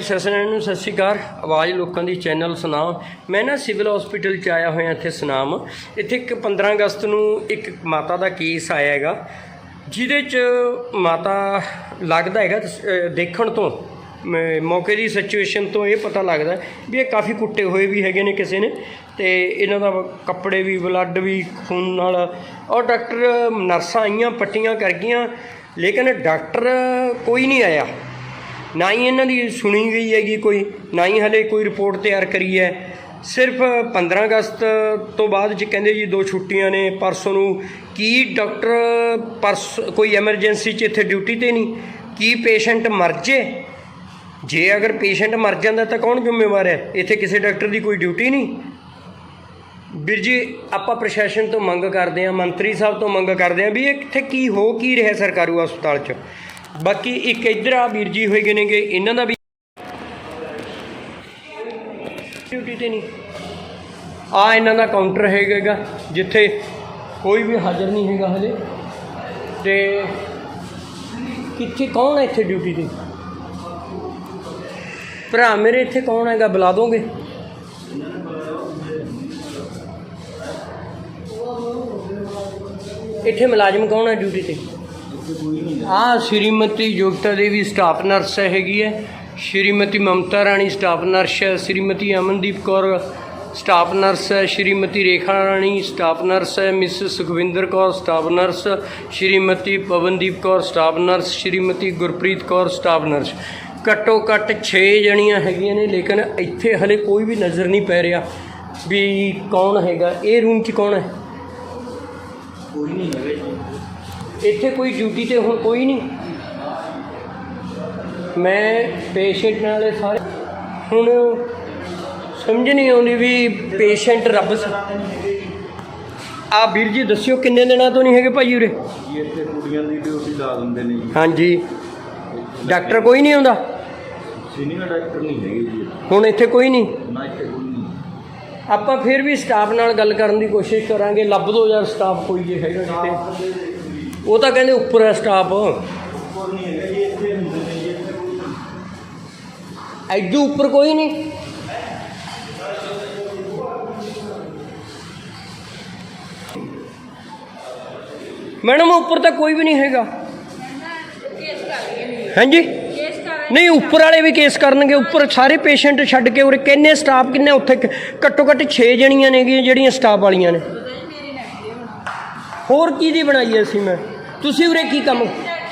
ਜੀ ਸਸਨਨ ਨੂੰ ਸਤਿ ਸ਼੍ਰੀ ਅਕਾਲ। ਆਵਾਜ਼ ਲੋਕਾਂ ਦੀ ਚੈਨਲ ਸੁਨਾਮ ਮੈਂ ਨਾ ਸਿਵਲ ਹਸਪੀਟਲ ਚ ਆਇਆ ਹੋਇਆ ਇੱਥੇ ਸੁਨਾਮ। ਇੱਥੇ ਇੱਕ 15 ਅਗਸਤ ਨੂੰ ਇੱਕ ਮਾਤਾ ਦਾ ਕੇਸ ਆਇਆ ਹੈਗਾ, ਜਿਹਦੇ ਚ ਮਾਤਾ ਲੱਗਦਾ ਹੈਗਾ ਦੇਖਣ ਤੋਂ, ਮ- ਮੌਕੇ ਦੀ ਸਿਚੁਏਸ਼ਨ ਤੋਂ ਇਹ ਪਤਾ ਲੱਗਦਾ ਵੀ ਇਹ ਕਾਫੀ ਕੁੱਟੇ ਹੋਏ ਵੀ ਹੈਗੇ ਨੇ ਕਿਸੇ ਨੇ, ਤੇ ਇਹਨਾਂ ਦਾ ਕੱਪੜੇ ਵੀ ਬਲੱਡ ਵੀ, ਖੂਨ ਨਾਲ, ਔਰ ਡਾਕਟਰ, ਨਰਸਾਂ ਆਈਆਂ, ਪੱਟੀਆਂ ਕਰ ਗਈਆਂ, ਲੇਕਿਨ ਡਾਕਟਰ ਕੋਈ ਨਹੀਂ ਆਇਆ। ਨਾ ਹੀ ਇਹਨਾਂ ਦੀ ਸੁਣੀ ਗਈ ਹੈਗੀ ਕੋਈ, ਨਾ ਹੀ ਹਲੇ ਕੋਈ ਰਿਪੋਰਟ ਤਿਆਰ ਕਰੀ ਹੈ। ਸਿਰਫ 15 ਅਗਸਤ ਤੋਂ ਬਾਅਦ ਜੀ ਕਹਿੰਦੇ ਜੀ ਦੋ ਛੁੱਟੀਆਂ ਨੇ, ਪਰਸੋਂ ਨੂੰ ਕੀ ਡਾਕਟਰ ਪਰਸ, ਕੋਈ ਐਮਰਜੈਂਸੀ 'ਚ ਇੱਥੇ ਡਿਊਟੀ ਤੇ ਨਹੀਂ? ਕੀ ਪੇਸ਼ੈਂਟ ਮਰ ਜੇ? ਜੇ ਅਗਰ ਪੇਸ਼ੈਂਟ ਮਰ ਜਾਂਦਾ ਤਾਂ ਕੌਣ ਜ਼ਿੰਮੇਵਾਰ ਹੈ? ਇੱਥੇ ਕਿਸੇ ਡਾਕਟਰ ਦੀ ਕੋਈ ਡਿਊਟੀ ਨਹੀਂ। ਵੀਰ ਜੀ, ਆਪਾਂ ਪ੍ਰਸ਼ਾਸਨ ਤੋਂ ਮੰਗ ਕਰਦੇ ਹਾਂ, ਮੰਤਰੀ ਸਾਹਿਬ ਤੋਂ ਮੰਗ ਕਰਦੇ ਹਾਂ ਵੀ ਇਹ ਇੱਥੇ ਕੀ ਹੋ, ਕੀ ਰਿਹਾ ਸਰਕਾਰੀ ਹਸਪਤਾਲ 'ਚ? ਬਾਕੀ ਇੱਕ ਇੱਧਰ ਆ ਵੀਰ ਜੀ ਹੋਏ ਗਏ ਨੇਗੇ, ਇਹਨਾਂ ਦਾ ਵੀ ਡਿਊਟੀ ਤੇ ਨਹੀਂ। ਆ ਇਹਨਾਂ ਦਾ ਕਾਊਂਟਰ ਹੈਗਾ ਜਿੱਥੇ ਕੋਈ ਵੀ ਹਾਜ਼ਰ ਨਹੀਂ ਹੈਗਾ ਹਲੇ ਤੇ ਕਿੱਥੇ, ਕੌਣ ਹੈ ਇੱਥੇ ਡਿਊਟੀ ਤੇ? ਭਰਾ ਮੇਰੇ ਇੱਥੇ ਕੌਣ ਹੈਗਾ, ਬੁਲਾ ਦੋਗੇ? ਇੱਥੇ ਮੁਲਾਜ਼ਮ ਕੌਣ ਹੈ ਡਿਊਟੀ ਤੇ? ਆ ਸ਼੍ਰੀਮਤੀ ਯੋਗਤਾ ਦੇਵੀ ਸਟਾਫ ਨਰਸ ਹੈਗੀ ਹੈ। ਸ਼੍ਰੀਮਤੀ ਮਮਤਾ ਰਾਣੀ ਸਟਾਫ ਨਰਸ ਹੈ। ਸ਼੍ਰੀਮਤੀ ਅਮਨਦੀਪ ਕੌਰ ਸਟਾਫ ਨਰਸ ਹੈ। ਸ਼੍ਰੀਮਤੀ ਰੇਖਾ ਰਾਣੀ ਸਟਾਫ ਨਰਸ ਹੈ। Miss Sukhwinder Kaur staff nurse, Shrimati Pawandeep Kaur staff nurse, Shrimati Gurpreet Kaur staff nurse. ਘੱਟੋ ਘੱਟ 6 ਜਣੀਆਂ ਹੈਗੀਆਂ ਨੇ, ਲੇਕਿਨ ਇੱਥੇ ਹਲੇ ਕੋਈ ਵੀ ਨਜ਼ਰ ਨਹੀਂ ਪੈ ਰਿਹਾ ਵੀ ਕੌਣ ਹੈਗਾ। ਇਹ ਰੂਮ 'ਚ ਕੌਣ ਹੈ? ਕੋਈ ਨਹੀਂ ਇੱਥੇ ਕੋਈ ਡਿਊਟੀ ਤੇ ਹੁਣ ਕੋਈ ਨਹੀਂ। ਮੈਂ ਪੇਸ਼ੈਂਟ ਨਾਲੇ ਸਾਰੇ ਹੁਣ ਸਮਝ ਨਹੀਂ ਆਉਂਦੀ ਵੀ ਪੇਸ਼ੈਂਟ ਰੱਬ ਆ ਵੀਰ ਜੀ ਦੱਸਿਓ ਕਿੰਨੇ ਦਿਨਾਂ ਤੋਂ ਨਹੀਂ ਹੈਗੇ ਭਾਈ ਉਰੇ? ਜੀ ਇੱਥੇ ਕੁੜੀਆਂ ਦੀ ਡਿਊਟੀ ਲਾ ਦਿੰਦੇ ਨੇ ਜੀ। ਹਾਂਜੀ। ਡਾਕਟਰ ਕੋਈ ਨਹੀਂ ਆਉਂਦਾ? ਸੀਨੀਅਰ ਡਾਕਟਰ ਨਹੀਂ ਹੈਗੇ ਜੀ। ਹੁਣ ਇੱਥੇ ਕੋਈ ਨਹੀਂ? ਨਾ ਇੱਥੇ ਕੋਈ ਨਹੀਂ। ਆਪਾਂ ਫਿਰ ਵੀ ਸਟਾਫ ਨਾਲ ਗੱਲ ਕਰਨ ਦੀ ਕੋਸ਼ਿਸ਼ ਕਰਾਂਗੇ। ਲੱਭ ਦੋ ਯਾਰ ਸਟਾਫ ਕੋਈ ਜੇ ਹੈਗਾ ਕਿਤੇ। ਉਹ ਤਾਂ ਕਹਿੰਦੇ ਉੱਪਰ ਹੈ ਸਟਾਫ ਉੱਪਰ ਨਹੀਂ ਹੈਗਾ ਜੀ ਇੱਥੇ ਹੁੰਦੇ ਨੇ ਜੀ ਇੱਥੇ ਕੋਈ ਨਹੀਂ। ਐਜੂ ਉੱਪਰ ਕੋਈ ਨਹੀਂ। ਮੈਡਮ, ਉੱਪਰ ਤਾਂ ਕੋਈ ਵੀ ਨਹੀਂ ਹੈਗਾ। ਕੇਸ ਕਰ ਰਹੀ ਹੈ ਹਾਂਜੀ? ਕੇਸ ਕਰ ਰਹੀ ਨਹੀਂ, ਉੱਪਰ ਵਾਲੇ ਵੀ ਕੇਸ ਕਰਨਗੇ। ਉੱਪਰ ਸਾਰੇ ਪੇਸ਼ੈਂਟ ਛੱਡ ਕੇ ਉਰੇ ਕਿੰਨੇ ਸਟਾਫ ਕਿੰਨੇ ਉੱਥੇ ਕ- ਘੱਟੋ ਘੱਟ 6 ਜਣੀਆਂ ਨੇਗੀਆਂ ਜਿਹੜੀਆਂ ਸਟਾਫ ਵਾਲੀਆਂ ਨੇ ਪਤਾ ਨਹੀਂ ਮੇਰੀ ਨੈਕਸਟ ਹੋਣਾ ਹੋਰ ਕੀ ਦੀ ਬਣਾਈ ਐ ਅਸੀਂ ਮੈਂ? ਤੁਸੀਂ ਉਰੇ ਕੀ ਕੰਮ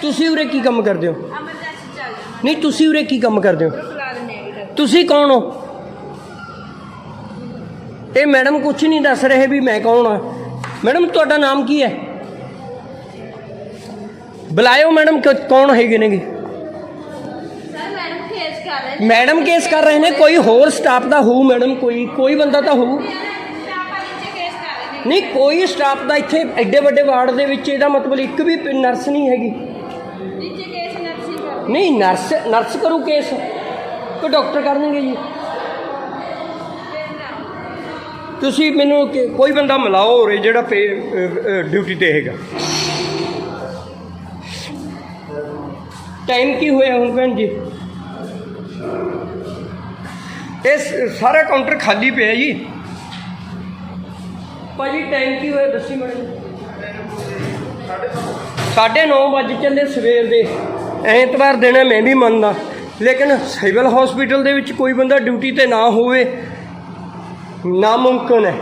ਤੁਸੀਂ ਉਰੇ ਕੀ ਕੰਮ ਕਰਦੇ ਹੋ? ਨਹੀਂ, ਤੁਸੀਂ ਉਰੇ ਕੀ ਕੰਮ ਕਰਦੇ ਹੋ? ਤੁਸੀਂ ਕੌਣ ਹੋ? ਇਹ ਮੈਡਮ ਕੁਝ ਨਹੀਂ ਦੱਸ ਰਹੇ ਵੀ ਮੈਂ ਕੌਣ ਹਾਂ ਮੈਡਮ, ਤੁਹਾਡਾ ਨਾਮ ਕੀ ਹੈ ਬੁਲਾਇਓ ਮੈਡਮ, ਕ- ਕੌਣ ਹੈਗੇ ਨੇਗੇ? ਮੈਡਮ ਕੇਸ ਕਰ ਰਹੇ ਨੇ, ਕੋਈ ਹੋਰ ਸਟਾਫ ਦਾ ਹੋਊ ਮੈਡਮ, ਕੋਈ ਕੋਈ ਬੰਦਾ ਤਾਂ ਹੋਊ। ਨਹੀਂ ਕੋਈ ਸਟਾਫ ਦਾ ਇੱਥੇ ਐਡੇ ਵੱਡੇ ਵਾਰਡ ਦੇ ਵਿੱਚ ਇਹਦਾ ਮਤਲਬ ਇੱਕ ਵੀ ਨਰਸ ਨਹੀਂ ਹੈਗੀ। ਨਹੀਂ ਨਰਸ ਨਰਸ ਕਰੂ ਕੇਸ ਕਿ ਡਾਕਟਰ ਕਰਨਗੇ ਜੀ? ਤੁਸੀਂ ਮੈਨੂੰ ਕੋਈ ਬੰਦਾ ਮਿਲਾਓ ਉਰੇ ਜਿਹੜਾ ਡਿਊਟੀ ਤੇ ਹੈਗਾ। ਟਾਈਮ ਕੀ ਹੋਇਆ ਹੁਣ ਭੈਣ ਜੀ? ਇਹ ਸ- ਸਾਰਾ ਕਾਊਂਟਰ ਖਾਲੀ ਪਿਆ ਜੀ। ਭਾਜੀ ਟਾਈਮ ਕੀ ਹੋਇਆ ਦੱਸੀ ਮੈਨੂੰ ਸਾਢੇ ਨੌ ਵਜੇ ਚੱਲੇ ਸਵੇਰ ਦੇ। ਐਤਵਾਰ ਦਿਨ ਹੈ, ਮੈਂ ਵੀ ਮੰਨਦਾ। ਲੇਕਿਨ ਸਿਵਲ ਹਸਪੀਟਲ ਦੇ ਵਿੱਚ ਕੋਈ ਬੰਦਾ ਡਿਊਟੀ ਤੇ ਨਾ ਹੋਵੇ, ਨਾਮੁਮਕਿਨ ਹੈ।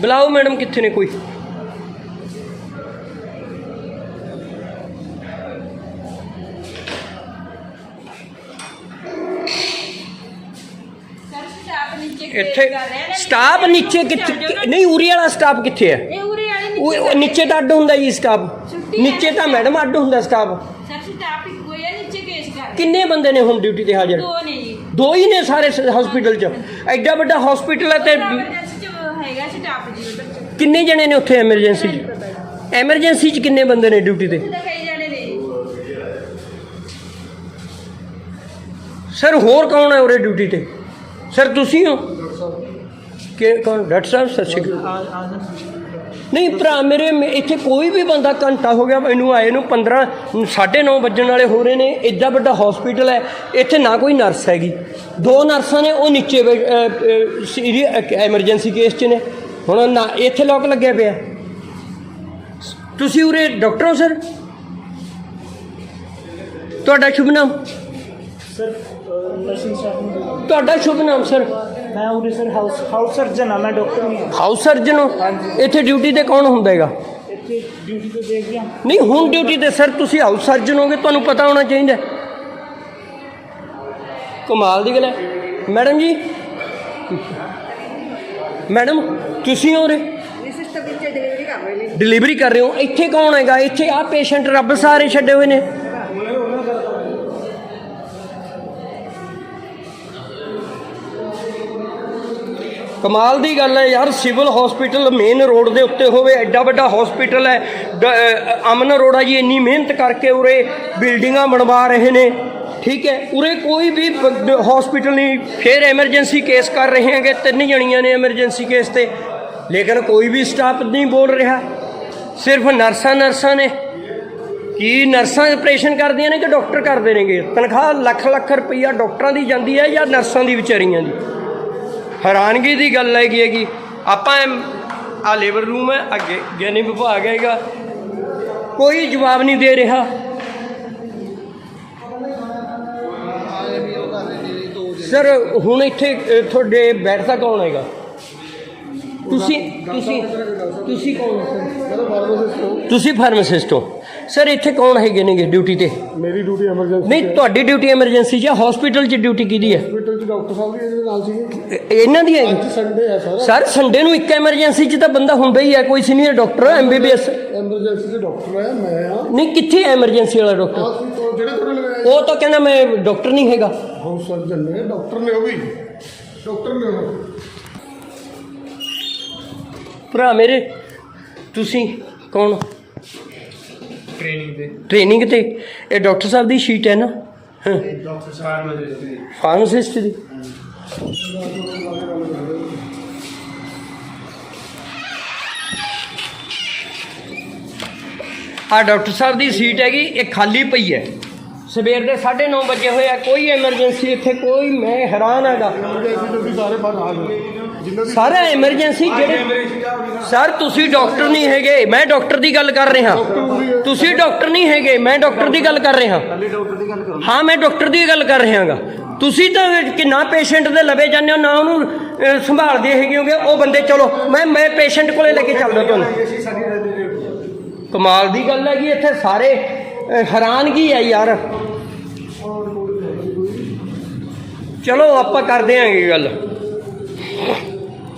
ਬੁਲਾਓ ਮੈਡਮ, ਕਿੱਥੇ ਨੇ ਕੋਈ? ਇੱਥੇ ਸਟਾਫ ਨੀਚੇ ਕਿੱਥੇ ਨਹੀਂ ਉਰੀ ਵਾਲਾ ਸਟਾਫ ਕਿੱਥੇ ਹੈ? ਇਹ ਉਰੇ ਵਾਲੇ ਉਹ ਨੀਚੇ ਤਾਂ ਅੱਡ ਹੁੰਦਾ ਜੀ ਸਟਾਫ। ਨੀਚੇ ਤਾਂ ਮੈਡਮ ਅੱਡ ਹੁੰਦਾ ਸਟਾਫ ਸਰ ਸਟਾਫ ਹੀ ਕੋਈ ਹੈ ਨੀਚੇ ਕੇਸ ਕਰ ਰਹੇ। ਕਿੰਨੇ ਬੰਦੇ ਨੇ ਹੁਣ ਡਿਊਟੀ ਤੇ ਹਾਜ਼ਰ? ਦੋ ਨੇ ਜੀ। ਦੋ ਹੀ ਨੇ ਸਾਰੇ ਹਸਪੀਟਲ 'ਚ। ਐਡਾ ਵੱਡਾ ਹਸਪੀਟਲ ਹੈ ਤੇ ਐਮਰਜੈਂਸੀ ਚ ਹੈਗਾ ਸਟਾਫ ਜੀ ਉਧਰ ਚ ਕਿੰਨੇ ਜਣੇ ਨੇ ਉੱਥੇ ਐਮਰਜੈਂਸੀ 'ਚ? ਐਮਰਜੈਂਸੀ 'ਚ ਕਿੰਨੇ ਬੰਦੇ ਨੇ ਡਿਊਟੀ ਤੇ? ਕਈ ਜਣੇ ਨੇ ਸਰ ਹੋਰ ਕੌਣ ਹੈ ਉਰੇ ਡਿਊਟੀ ਤੇ? ਸਰ ਤੁਸੀਂ ਹੋ? ਕਿ ਕੌਣ? ਡਾਕਟਰ ਸਾਹਿਬ, ਸਤਿ ਸ਼੍ਰੀ ਅਕਾਲ। ਨਹੀਂ, ਭਰਾ, ਮੇਰੇ ਮੇ- ਇੱਥੇ ਕੋਈ ਵੀ ਬੰਦਾ ਘੰਟਾ ਹੋ ਗਿਆ ਮੈਨੂੰ ਆਏ ਨੂੰ 15 9:30 ਵੱਜਣ ਵਾਲੇ ਹੋ ਰਹੇ ਨੇ ਐਡਾ ਵੱਡਾ ਹਸਪੀਟਲ ਹੈ, ਇੱਥੇ ਨਾ ਕੋਈ ਨਰਸ ਹੈਗੀ। ਦੋ ਨਰਸਾਂ ਨੇ, ਉਹ ਨੀਚੇ ਸੀਰੀਅਸ ਐਮਰਜੈਂਸੀ ਕੇਸ 'ਚ ਨੇ। ਹੁਣ ਨਾ, ਇੱਥੇ ਲੋਕ ਲੱਗਿਆ ਪਿਆ। ਤੁਸੀਂ ਉਰੇ ਡਾਕਟਰ ਹੋ ਸਰ ਤੁਹਾਡਾ ਸ਼ੁਭ ਨਾਮ? ਸਰ ਨਰਸਿੰਗ ਸਟਾਫ ਨੂੰ ਤੁਹਾਡਾ ਸ਼ੁਭ ਨਾਮ ਸਰ? ਮੈਂ ਉਰੇ ਸਰ ਹਾਊਸ ਹਾਊਸ ਸਰਜਨ ਆ ਮੈਂ ਡਾਕਟਰ ਨਹੀਂ ਹਾਂ। ਹਾਊਸ ਸਰਜਨ ਹੋ? ਇੱਥੇ ਡਿਊਟੀ ਤੇ ਕੌਣ ਹੁੰਦਾ ਹੈਗਾ? ਇੱਥੇ ਡਿਊਟੀ ਤੇ ਦੇਖ ਗਿਆ ਨਹੀਂ ਹੁਣ ਡਿਊਟੀ ਤੇ ਸਰ ਤੁਸੀਂ ਹਾਊਸ ਸਰਜਨ ਹੋਗੇ ਤੁਹਾਨੂੰ ਪਤਾ ਹੋਣਾ ਚਾਹੀਦਾ। ਕਮਾਲ ਦੀ ਗੱਲ ਹੈ। ਮੈਡਮ ਜੀ? ਮੈਡਮ ਤੁਸੀਂ ਹੋ ਰੇ ਸਿਸਟਰ ਵਿੱਚ ਡਿਲੀਵਰੀ ਕਰ ਰਹੇ ਡਿਲੀਵਰੀ ਕਰ ਰਹੇ ਹੋ। ਇੱਥੇ ਕੌਣ ਹੈਗਾ? ਇੱਥੇ ਆ ਪੇਸ਼ੈਂਟ ਰੱਬ ਸਾਰੇ ਛੱਡੇ ਹੋਏ ਨੇ। ਕਮਾਲ ਦੀ ਗੱਲ ਹੈ ਯਾਰ, ਸਿਵਲ ਹਸਪੀਟਲ ਮੇਨ ਰੋਡ ਦੇ ਉੱਤੇ ਹੋਵੇ, ਐਡਾ ਵੱਡਾ ਹਸਪੀਟਲ ਹੈ। ਡ- ਅਮਨ ਅਰੋੜਾ ਜੀ ਇੰਨੀ ਮਿਹਨਤ ਕਰਕੇ ਉਰੇ ਬਿਲਡਿੰਗਾਂ ਬਣਵਾ ਰਹੇ ਨੇ। ਠੀਕ ਹੈ, ਉਰੇ ਕੋਈ ਵੀ ਹਸਪੀਟਲ ਨਹੀਂ। ਫਿਰ ਐਮਰਜੈਂਸੀ ਕੇਸ ਕਰ ਰਹੇ ਹੈਗੇ, ਤਿੰਨ ਜਣੀਆਂ ਨੇ ਐਮਰਜੈਂਸੀ ਕੇਸ ਤੇ। ਲੇਕਿਨ ਕੋਈ ਵੀ ਸਟਾਫ ਨਹੀਂ ਬੋਲ ਰਿਹਾ। ਸਿਰਫ ਨਰਸਾਂ ਨਰਸਾਂ ਨੇ। ਕੀ ਨਰਸਾਂ ਆਪਰੇਸ਼ਨ ਕਰਦੀਆਂ ਨੇ ਕਿ ਡਾਕਟਰ ਕਰਦੇ ਨੇਗੇ? ਤਨਖਾਹ ਲੱਖ ਲੱਖ ਰੁਪਈਆ ਡਾਕਟਰਾਂ ਦੀ ਜਾਂਦੀ ਹੈ ਜਾਂ ਨਰਸਾਂ ਦੀ ਵਿਚਾਰੀਆਂ ਦੀ? ਹੈਰਾਨਗੀ ਦੀ ਗੱਲ ਹੈਗੀ ਹੈਗੀ। ਆਪਾਂ ਆ ਲੇਬਰ ਰੂਮ ਹੈ ਅੱਗੇ ਗਿਆਨੀ ਵਿਭਾਗ ਹੈਗਾ। ਕੋਈ ਜਵਾਬ ਨਹੀਂ ਦੇ ਰਿਹਾ। ਸਰ ਹੁਣ ਇੱਥੇ ਤੁਹਾਡੇ ਬੈਠਦਾ ਕੌਣ ਹੈਗਾ? ਤੁਸੀਂ ਤੁਸੀਂ ਤੁਸੀਂ ਕੌਣ ਹੋ ਸਰ? ਤੁਸੀਂ ਫਾਰਮਾਸਿਸਟ ਹੋ। ਸਰ ਇੱਥੇ ਕੌਣ ਹੈਗੇ ਨੇਗੇ ਡਿਊਟੀ ਤੇ? ਮੇਰੀ ਡਿਊਟੀ ਐਮਰਜੈਂਸੀ ਨਹੀਂ ਤੁਹਾਡੀ ਡਿਊਟੀ ਐਮਰਜੈਂਸੀ 'ਚ ਹਸਪੀਟਲ 'ਚ ਡਿਊਟੀ ਕਿਹਦੀ ਹੈ ਹਸਪੀਟਲ 'ਚ ਡਾਕਟਰ ਸਾਹਿਬ ਵੀ ਇਹਦੇ ਨਾਲ ਸੀਗੇ। ਇਹ- ਇਹਨਾਂ ਦੀ ਹੈਗੀ? ਅੱਜ ਸੰਡੇ ਹੈ ਸਾਰਾ ਸਰ ਸੰਡੇ ਨੂੰ ਇੱਕ ਐਮਰਜੈਂਸੀ 'ਚ ਤਾਂ ਬੰਦਾ ਹੁੰਦਾ ਹੀ ਹੈ ਕੋਈ ਸੀਨੀਅਰ ਡਾਕਟਰ ਐਮਬੀਬੀਐਸ ਐਮਰਜੈਂਸੀ ਦੇ ਡਾਕਟਰ ਹੈ ਮੈਂ ਆ। ਨਹੀਂ ਕਿੱਥੇ ਐਮਰਜੈਂਸੀ ਵਾਲਾ ਡਾਕਟਰ ਜਿਹੜੇ ਤੁਹਾਡੇ ਲਗਾਏ ਉਹ ਤਾਂ ਕਹਿੰਦਾ ਮੈਂ ਡਾਕਟਰ ਨਹੀਂ ਹੈਗਾ। ਹਾਊਸ ਸਰਜਨ ਨੇ ਡਾਕਟਰ ਨੇ ਉਹ ਵੀ। ਡਾਕਟਰ ਨੇ ਉਹ। ਭਰਾ ਮੇਰੇ ਤੁਸੀਂ ਕੌਣ? ਟ੍ਰੇਨਿੰਗ ਤੇ। ਟ੍ਰੇਨਿੰਗ ਤੇ? ਇਹ ਡਾਕਟਰ ਸਾਹਿਬ ਦੀ ਸ਼ੀਟ ਹੈ ਨਾ? ਹਾਂ। ਡਾਕਟਰ ਸਾਹਿਬ ਫਾਰਮਾਸਿਸਟ ਦੀ। ਆ ਡਾਕਟਰ ਸਾਹਿਬ ਦੀ ਸੀਟ ਹੈਗੀ ਇਹ ਖਾਲੀ ਪਈ ਹੈ। ਸਵੇਰ ਦੇ 9:30 ਵਜੇ ਹੋਇਆ ਕੋਈ ਐਮਰਜੈਂਸੀ ਇੱਥੇ ਕੋਈ ਮੈਂ ਹੈਰਾਨ ਹੈਗਾ। ਐਮਰਜੈਂਸੀ ਦੇ ਵੀ ਸਾਰੇ ਬਾਹਰ ਆ ਗਏ। ਸਾਰਾ ਐਮਰਜੈਂਸੀ ਜਿਹੜੇ ਸਰ ਤੁਸੀਂ ਡਾਕਟਰ ਨਹੀਂ ਹੈਗੇ ਮੈਂ ਡਾਕਟਰ ਦੀ ਗੱਲ ਕਰ ਰਿਹਾ। ਤੁਸੀਂ ਡਾਕਟਰ ਨਹੀਂ ਹੈਗੇ ਮੈਂ ਡਾਕਟਰ ਦੀ ਗੱਲ ਕਰ ਰਿਹਾ। ਹਾਂ ਮੈਂ ਡਾਕਟਰ ਦੀ ਗੱਲ ਕਰ ਰਿਹਾਗਾ। ਤੁਸੀਂ ਤਾਂ ਕਿੰਨਾ ਪੇਸ਼ੈਂਟ ਦੇ ਲਵੇ ਜਾਂਦੇ ਹੋ ਨਾ ਉਹਨੂੰ ਸੰਭਾਲਦੇ ਹੈਗੇ ਹੋਗੇ ਉਹ ਬੰਦੇ ਚਲੋ ਮੈਂ ਮੈਂ ਪੇਸ਼ੈਂਟ ਕੋਲੇ ਲੈ ਕੇ ਚੱਲਦਾ ਤੁਹਾਨੂੰ। ਕਮਾਲ ਦੀ ਗੱਲ ਹੈਗੀ ਇੱਥੇ ਸਾਰੇ ਹੈਰਾਨਗੀ ਹੈ ਯਾਰ। ਚਲੋ ਆਪਾਂ ਕਰਦੇ ਆਂਗੇ ਗੱਲ।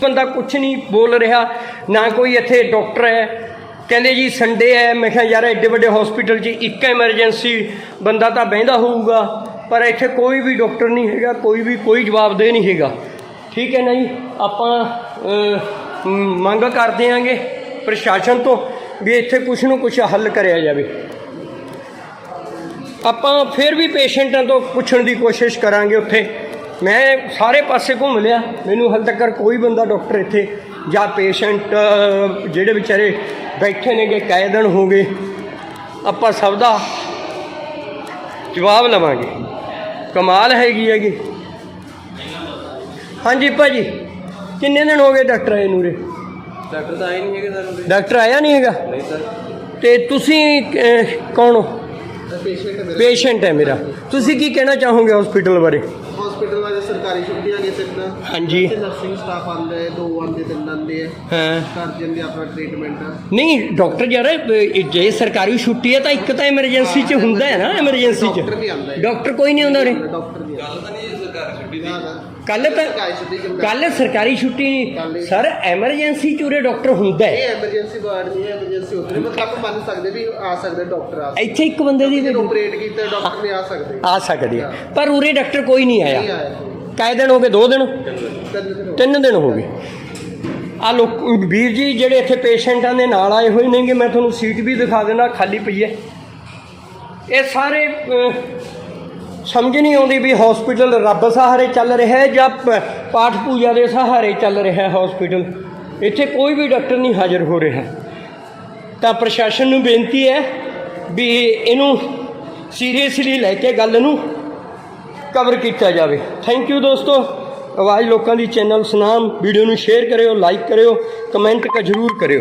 ਬੰਦਾ ਕੁਝ ਨਹੀਂ ਬੋਲ ਰਿਹਾ, ਨਾ ਕੋਈ ਇੱਥੇ ਡਾਕਟਰ ਹੈ। ਕਹਿੰਦੇ ਜੀ ਸੰਡੇ ਹੈ, ਮੈਂ ਕਿਹਾ ਯਾਰ ਐਡੇ ਵੱਡੇ ਹਸਪੀਟਲ 'ਚ ਇੱਕ ਐਮਰਜੈਂਸੀ ਬੰਦਾ ਤਾਂ ਬਹਿੰਦਾ ਹੋਊਗਾ, ਪਰ ਇੱਥੇ ਕੋਈ ਵੀ ਡਾਕਟਰ ਨਹੀਂ ਹੈਗਾ, ਕੋਈ ਵੀ, ਕੋਈ ਜਵਾਬਦੇਹ ਨਹੀਂ ਹੈਗਾ। ਠੀਕ ਹੈ ਨਾ ਜੀ? ਆਪਾਂ ਮੰਗ ਕਰਦੇ ਆਂਗੇ ਪ੍ਰਸ਼ਾਸਨ ਤੋਂ ਵੀ ਇੱਥੇ ਕੁਛ ਨੂੰ ਕੁਛ ਹੱਲ ਕਰਿਆ ਜਾਵੇ। ਆਪਾਂ ਫਿਰ ਵੀ ਪੇਸ਼ੈਂਟਾਂ ਤੋਂ ਪੁੱਛਣ ਦੀ ਕੋਸ਼ਿਸ਼ ਕਰਾਂਗੇ ਉੱਥੇ। ਮੈਂ ਸਾਰੇ ਪਾਸੇ ਘੁੰਮ ਲਿਆ। ਮੈਨੂੰ ਹਾਲੇ ਤੱਕ ਕੋਈ ਬੰਦਾ ਡਾਕਟਰ ਇੱਥੇ ਜਾਂ ਪੇਸ਼ੈਂਟ ਜਿਹੜੇ ਵਿਚਾਰੇ ਬੈਠੇ ਨੇਗੇ ਕਾਇਦਨ ਹੋ ਗਏ ਆਪਾਂ ਸਭ ਦਾ ਜਵਾਬ ਲਵਾਂਗੇ। ਕਮਾਲ ਹੈਗੀ ਹੈਗੀ। ਹਾਂਜੀ ਭਾਜੀ ਕਿੰਨੇ ਦਿਨ ਹੋ ਗਏ ਡਾਕਟਰ ਆਏ ਨੂਰੇ? ਡਾਕਟਰ ਤਾਂ ਆਏ ਨਹੀਂ ਹੈਗੇ ਸਰ ਡਾਕਟਰ ਆਇਆ ਨਹੀਂ ਹੈਗਾ? ਨਹੀਂ ਸਰ। ਤੇ ਤੁਸੀਂ ਕੌਣ ਹੈ? ਪੇਸ਼ੈਂਟ ਹੈ ਮੇਰਾ। ਤੁਸੀਂ ਕੀ ਕਹਿਣਾ ਚਾਹੋਗੇ ਹਸਪੀਟਲ ਬਾਰੇ? ਹਸਪੀਟਲ ਵਾਲੇ ਸਰਕਾਰੀ ਛੁੱਟੀਆਂ ਨੇ ਤਿੰਨ। ਹਾਂਜੀ। ਨਰਸਿੰਗ ਸਟਾਫ ਆਉਂਦਾ ਹੈ ਦੋ ਆਉਂਦੇ ਤਿੰਨ ਆਉਂਦੇ ਹੈ। ਕਰ ਜਾਂਦੇ ਆਪਣਾ ਟ੍ਰੀਟਮੈਂਟ ਨਹੀਂ ਡਾਕਟਰ ਯਾਰ ਜੇ ਸਰਕਾਰੀ ਛੁੱਟੀ ਹੈ ਤਾਂ ਇੱਕ ਤਾਂ ਐਮਰਜੈਂਸੀ 'ਚ ਹੁੰਦਾ ਹੈ ਨਾ ਐਮਰਜੈਂਸੀ 'ਚ ਡਾਕਟਰ ਨਹੀਂ ਆਉਂਦਾ ਹੈ। ਡਾਕਟਰ ਕੋਈ ਨਹੀਂ ਹੁੰਦਾ ਉਰੇ। ਡਾਕਟਰ ਨਹੀਂ ਛੁੱਟੀ ਦੀ ਕੱਲ ਤਾਂ ਸਰਕਾਰੀ ਛੁੱਟੀ ਚੱਲਦਾ ਕੱਲ ਸਰਕਾਰੀ ਛੁੱਟੀ ਸਰ ਐਮਰਜੈਂਸੀ 'ਚ ਉਰੇ ਡਾਕਟਰ ਹੁੰਦਾ ਇਹ ਹੈ ਐਮਰਜੈਂਸੀ ਵਾਰਡ ਨਹੀਂ ਹੈ ਐਮਰਜੈਂਸੀ ਉੱਥੇ ਨਹੀਂ। ਮਤਲਬ ਆਪਾਂ ਮੰਨ ਸਕਦੇ ਵੀ ਆ ਸਕਦੇ ਡਾਕਟਰ ਆ ਇੱਥੇ ਇੱਕ ਬੰਦੇ ਦੀ ਸਕਦੇ ਆਪਰੇਟ ਕੀਤਾ ਡਾਕਟਰ ਨਹੀਂ ਆ ਸਕਦੇ। ਆ ਸਕਦੇ ਆ। ਪਰ ਉਰੇ ਡਾਕਟਰ ਕੋਈ ਨਹੀਂ ਆਇਆ। ਕਾਇ ਦਿਨ ਹੋ ਗਏ ਦੋ ਦਿਨ? ਤਿੰਨ ਦਿਨ। ਹੋ ਗਏ। ਆ ਲੋਕ ਵੀਰ ਜੀ ਜਿਹੜੇ ਇੱਥੇ ਪੇਸ਼ੈਂਟਾਂ ਦੇ ਨਾਲ ਆਏ ਹੋਏ ਨੇਗੇ ਮੈਂ ਤੁਹਾਨੂੰ ਸੀਟ ਵੀ ਦਿਖਾ ਦੇਣਾ ਖਾਲੀ ਪਈ ਹੈ। ਇਹ ਸਾਰੇ ਸਮਝ ਨਹੀਂ ਆਉਂਦੀ ਵੀ ਹਸਪੀਟਲ ਰੱਬ ਸਹਾਰੇ ਚੱਲ ਰਿਹਾ ਹੈ ਜਾਂ ਪ- ਪਾਠ ਪੂਜਾ ਦੇ ਸਹਾਰੇ ਚੱਲ ਰਿਹਾ ਹੈ ਹਸਪੀਟਲ ਇੱਥੇ ਕੋਈ ਵੀ ਡਾਕਟਰ ਨਹੀਂ ਹਾਜ਼ਰ ਹੋ ਰਿਹਾ। ਤਾਂ ਪ੍ਰਸ਼ਾਸਨ ਨੂੰ ਬੇਨਤੀ ਹੈ ਵੀ ਇਹਨੂੰ ਸੀਰੀਅਸਲੀ ਲੈ ਕੇ ਗੱਲ ਨੂੰ ਕਵਰ ਕੀਤਾ ਜਾਵੇ। ਥੈਂਕ ਯੂ ਦੋਸਤੋ। ਆਵਾਜ਼ ਲੋਕਾਂ ਦੀ ਚੈਨਲ ਸੁਨਾਮ। ਵੀਡੀਓ ਨੂੰ ਸ਼ੇਅਰ ਕਰਿਓ ਲਾਈਕ ਕਰਿਓ ਕਮੈਂਟ ਕ, ਜ਼ਰੂਰ ਕਰਿਓ।